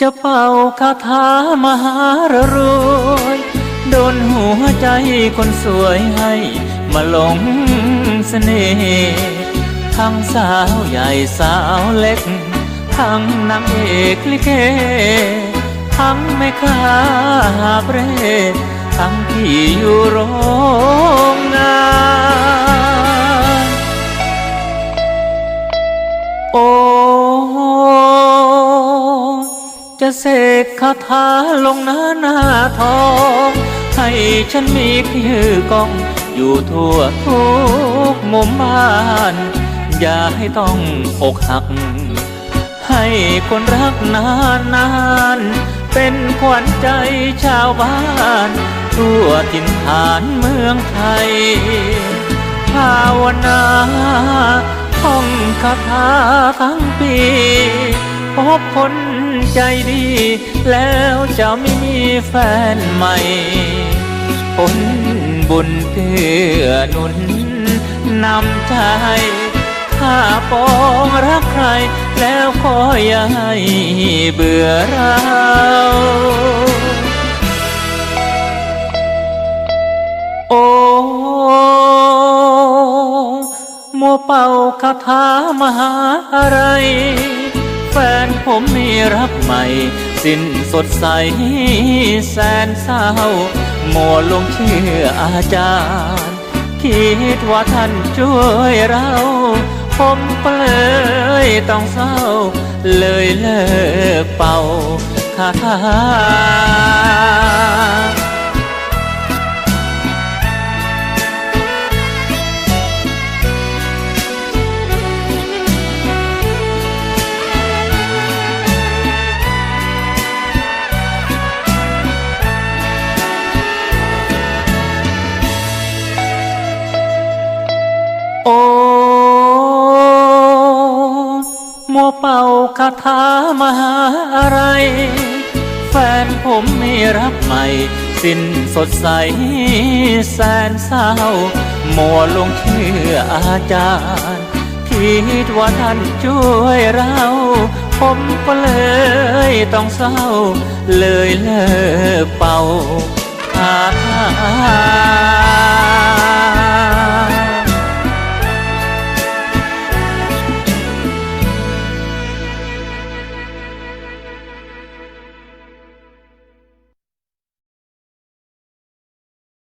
จะเป่าคาถามหารรวยโดนหัวใจคนสวยให้มาหลงเสน่ห์ทั้งสาวใหญ่สาวเล็ก ทั้งนางเอกลิเก ทั้งแม่ค้าหาเปรทั้งที่อยู่โรงงาน จะเสกคาถาลงหน้าหน้าทอง ให้ฉันมีคือกอง อยู่ทั่วทุกมุมบ้าน อย่าให้ต้องอกหัก ให้คนรักนานนานเป็นขวัญใจชาวบ้าน ทั่วถิ่นฐานเมืองไทย ภาวนาท่องคาถาทั้งปี พบคน ใจดี แล้วจะไม่มีแฟนใหม่ผลบุญเกื้อหนุนนำใจถ้าปองรักใคร แล้วขออย่าให้เบื่อเราโอ้มัวเป่าคาถามหาอะไร ผมมีรักใหม่ สิ้นสดใสแสนเศร้ามัวลงเชื่ออาจารย์ คิดว่าท่านช่วยเรา ผมเลยต้องเศร้า เลยเลิกเป่าคาถา มัวเป่าคาถามหาอะไร แฟนผมไมีรักใหม่ สิ้นสดใสแสนเศร้า มัวลงเชื่ออาจารย์คิดว่าท่านช่วยเรา ผมก็เลยต้องเศร้า เลยเลิกเป่า